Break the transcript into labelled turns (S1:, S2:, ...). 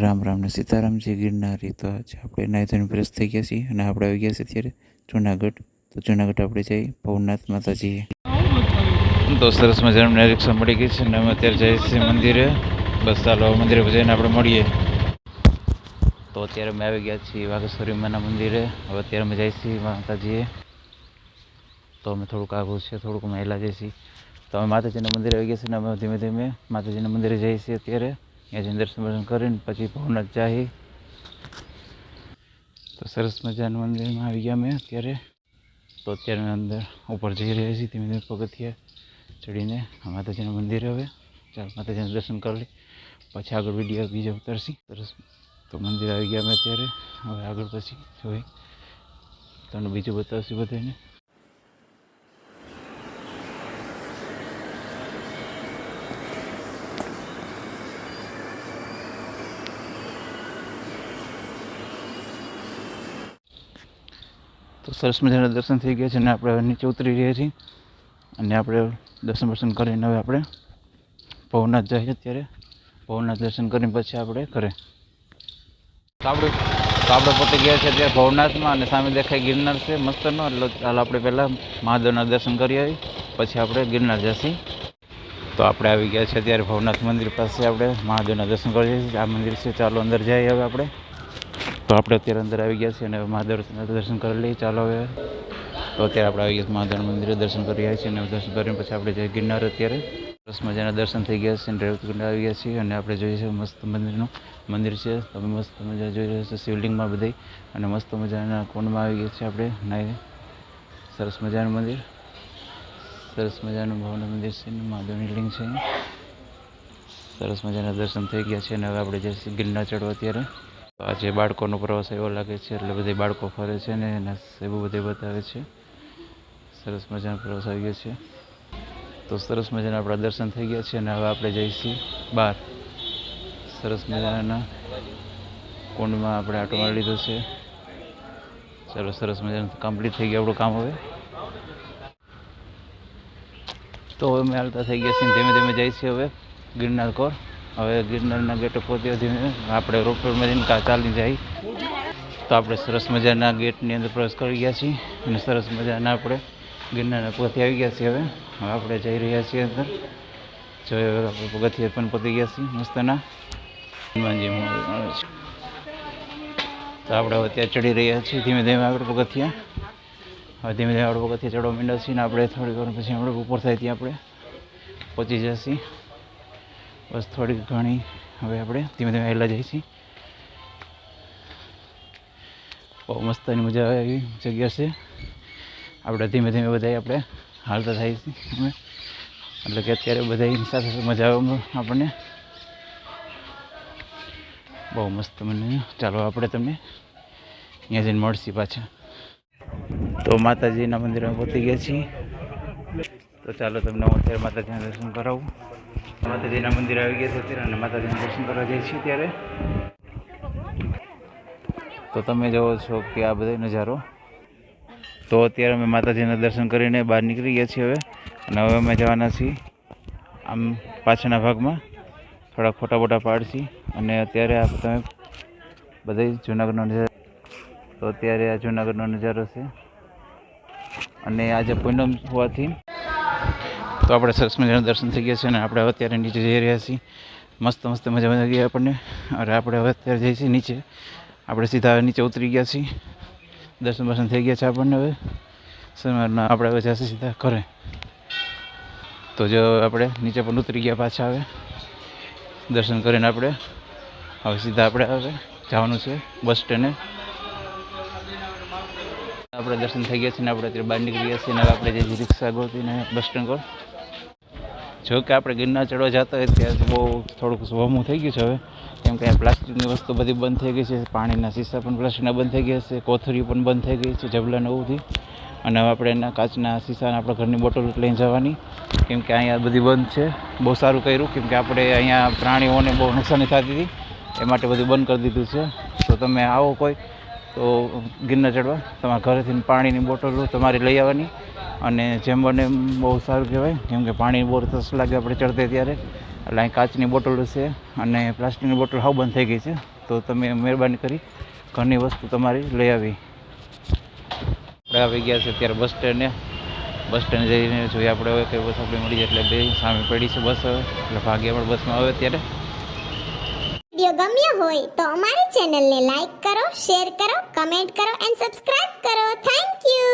S1: રામ રામ ને સીતારામજી ગિરનારી તો આજે આપણે નાહી ધોઈને ફ્રેશ થઈ ગયા છીએ અને આપણે આવી ગયા છીએ અત્યારે જુનાગઢ. તો જુનાગઢ આપણે જઈ ભવનાથ માતાજીએ. તો સરસ મજાનું રિક્ષા મળી ગઈ છે અને અમે અત્યારે જઈએ છીએ મંદિરે. બસ ચાલો મંદિરે જઈને આપણે મળીએ. તો અત્યારે અમે આવી ગયા છીએ વાઘેશ્વરી માના મંદિરે. હવે અત્યારે અમે જઈએ છીએ માતાજીએ. તો અમે થોડુંક આગું છે, થોડુંક મહિલા હેલા જઈએ છીએ. તો અમે માતાજીના મંદિરે આવી ગયા છીએ અને અમે ધીમે ધીમે માતાજીના મંદિરે જઈએ છીએ અત્યારે. ત્યાં દર્શન વર્શન કરીને પછી ભવનાથ જાય તો સરસ મજાનું મંદિરમાં આવી ગયા અમે અત્યારે. તો અત્યારે અંદર ઉપર જઈ રહ્યા છીએ ધીમે ધીમે પગથિયા ચડીને. માતાજીનું મંદિર હવે. ચાલ, માતાજીના દર્શન કરી પછી આગળ વીડિયો બીજો ઉતરશી. સરસ. તો મંદિર આવી ગયા અમે અત્યારે. હવે આગળ પછી જોઈ. તમને બીજું બતાવશું બધાને. તો સરસ મજાના દર્શન થઈ ગયા છે અને આપણે હવે નીચે ઉતરી રહ્યા છીએ. અને આપણે દર્શન દર્શન કરીને હવે આપણે ભવનાથ જઈએ અત્યારે. ભવનાથ દર્શન કરીને પછી આપણે ઘરે. આપણે આપણે પોતે ગયા છે અત્યારે ભવનાથમાં અને સામે દેખાય ગિરનાર છે મસ્તનો એટલે ચાલ આપણે પહેલાં મહાદેવના દર્શન કરી આવી, પછી આપણે ગિરનાર જઈશું. તો આપણે આવી ગયા છે અત્યારે ભવનાથ મંદિર પાસે આપણે મહાદેવના દર્શન કરીએ છીએ આ મંદિર છે, ચાલો અંદર જઈએ હવે આપણે. તો આપણે અત્યારે અંદર આવી ગયા છીએ અને મહાદેવના દર્શન કરી લઈએ. ચાલો હવે. તો અત્યારે આપણે આવી ગયા મહાદેવ મંદિરે દર્શન કરી આવ્યા છીએ અને દર્શન કરીને પછી આપણે જઈએ ગિરનાર અત્યારે. સરસ મજાના દર્શન થઈ ગયા છે અને રેવતકુંડ આવી ગયા છીએ અને આપણે જોઈએ છીએ મસ્ત મંદિરનું મંદિર છે. તમે મસ્ત મજા જોઈ રહ્યા છો શિવલિંગમાં બધી અને મસ્ત મજાના કુંડમાં આવી ગયા છીએ આપણે. નાઈ સરસ મજાનું મંદિર. સરસ મજાનું ભવન મંદિર છે અને મહાદેવની લિંગ છે. સરસ મજાના દર્શન થઈ ગયા છે અને હવે આપણે જઈશું ગિરનાર ચડવા અત્યારે. તો આજે બાળકોનો પ્રવાસ એવો લાગે છે, એટલે બધી બાળકો ફરે છે ને એના સેબુ બધે બતાવે છે. સરસ મજાનો પ્રવાસ આવી ગયો છે. તો સરસ મજાના આપણા દર્શન થઈ ગયા છે અને હવે આપણે જઈશું બહાર. સરસ મજાના કુંડમાં આપણે આટો મારી લીધો છે. ચાલો, સરસ મજાનું કમ્પ્લીટ થઈ ગયું આપણું કામ હવે. તો હવે અમે હાલતા થઈ ગયા છીએ ધીમે ધીમે જઈએ છીએ હવે ગિરનાર કોર. હવે ગિરનારના ગેટે પહોંચ્યા ધીમે આપણે રોપવેમાં જઈને કા ચાલી જાય. તો આપણે સરસ મજાના ગેટની અંદર પ્રવેશ કરી ગયા છીએ અને સરસ મજાના આપણે ગિરનારના પગથિયા આવી ગયા છીએ હવે. આપણે જઈ રહ્યા છીએ અંદર. જોઈએ હવે આપણે પગથિયા પણ પતી ગયા છીએ મસ્તના. હનુમાનજી. તો આપણે હવે ત્યાં ચડી રહ્યા છીએ. ધીમે ધીમે આપણે પગથિયા. હવે ધીમે ધીમે આપણે પગથિયા ચડવા માંડ્યા છીએ ને આપણે થોડીક વાર પછી આપણે ઉપર થાય ત્યાં આપણે પહોંચી જઈએ બસ થોડીક ઘણી હવે આપણે ધીમે ધીમે હેલા જઈએ છીએ. બહુ મસ્તની મજા આવે એવી જગ્યા છે. આપણે ધીમે ધીમે બધા આપણે હાલતા થાય છે એટલે કે અત્યારે બધા સાથે સાથે મજા આવે આપણને. બહુ મસ્ત મને. ચાલો આપણે તમને અહીંયા જઈને મળશી પાછા. તો માતાજીના મંદિરમાં પહોંચી ગયા છીએ. તો ચાલો તમને હું અત્યારે માતાજીના દર્શન કરાવું. માતાજીના મંદિર આવી ગયા અત્યારે અને માતાજીના દર્શન કરવા જઈએ છીએ ત્યારે. તો તમે જુઓ છો કે આ બધો નજારો. તો અત્યારે અમે માતાજીના દર્શન કરીને બહાર નીકળી ગયા છીએ હવે અને હવે અમે જવાના છીએ આમ પાછળના ભાગમાં. થોડા ફોટા બોટા પાડશી અને અત્યારે આ તમે બધા જુનાગઢનો નજારો. તો અત્યારે આ જુનાગઢનો નજારો છે. અને આજે પૂનમ હોવાથી તો આપણે સરસ મજાના દર્શન થઈ ગયા છે અને આપણે અત્યારે નીચે જઈ રહ્યા છીએ. મસ્ત મસ્ત મજા મજા ગઈ આપણને. અને આપણે હવે અત્યારે જઈએ છીએ નીચે. આપણે સીધા નીચે ઉતરી ગયા છીએ. દર્શન બર્શન થઈ ગયા છે આપણને હવે. સવારના આપણે હવે જશે સીધા ઘરે. તો જો આપણે નીચે પણ ઉતરી ગયા પાછા હવે. દર્શન કરીને આપણે હવે સીધા આપણે હવે જવાનું છે બસ સ્ટેન્ડે. આપણે દર્શન થઈ ગયા છે ને આપણે અત્યારે બહાર નીકળી ગયા છીએ ને આપણે જે રિક્ષા ગોતીને બસ સ્ટેન્ડ પર. જો કે આપણે ગિરનાર ચડવા જતા હોય ત્યારે તો બહુ થોડુંક વહમું થઈ ગયું છે હવે. કેમ કે પ્લાસ્ટિકની વસ્તુ બધી બંધ થઈ ગઈ છે, પાણીના શીશા પણ પ્લાસ્ટિકના બંધ થઈ ગયા છે, કોથળીઓ પણ બંધ થઈ ગઈ છે, જબલા નવુંથી અને હવે આપણે એના કાચના શીશાને આપણા ઘરની બોટલ લઈને જવાની. કેમ કે અહીંયા બધી બંધ છે. બહુ સારું કર્યું. કેમ કે આપણે અહીંયા પ્રાણીઓને બહુ નુકસાની થતી હતી. એ માટે બધું બંધ કરી દીધું છે. તો તમે આવો કોઈ તો ગિરનાર ચડવા. તમારા ઘરેથી પાણીની બોટલો તમારી લઈ આવવાની. અને જેમ બને બહુ સારું કહેવાય. કેમ કે પાણી બહુ તરસ લાગે આપણે ચડતે ત્યારે. એટલે અહીં કાચની બોટલો છે અને પ્લાસ્ટિકની બોટલ હાવ બંધ થઈ ગઈ છે. તો તમે મહેરબાની કરી ઘરની વસ્તુ તમારી લઈ આવી. આપણે આવી ગયા છે અત્યારે બસ સ્ટેન્ડે. બસ સ્ટેન્ડ જઈને જોઈએ આપણે હવે કઈ બસ આપણે મળી જાય એટલે બે સામે પડી છે બસ હવે. એટલે ભાગ્ય પણ બસમાં આવે અત્યારે.
S2: વીડિયો ગમ્યો હોય તો અમારી ચેનલને લાઈક કરો, શેર કરો, કમેન્ટ કરો એન્ડ સબસ્ક્રાઇબ કરો. Thank you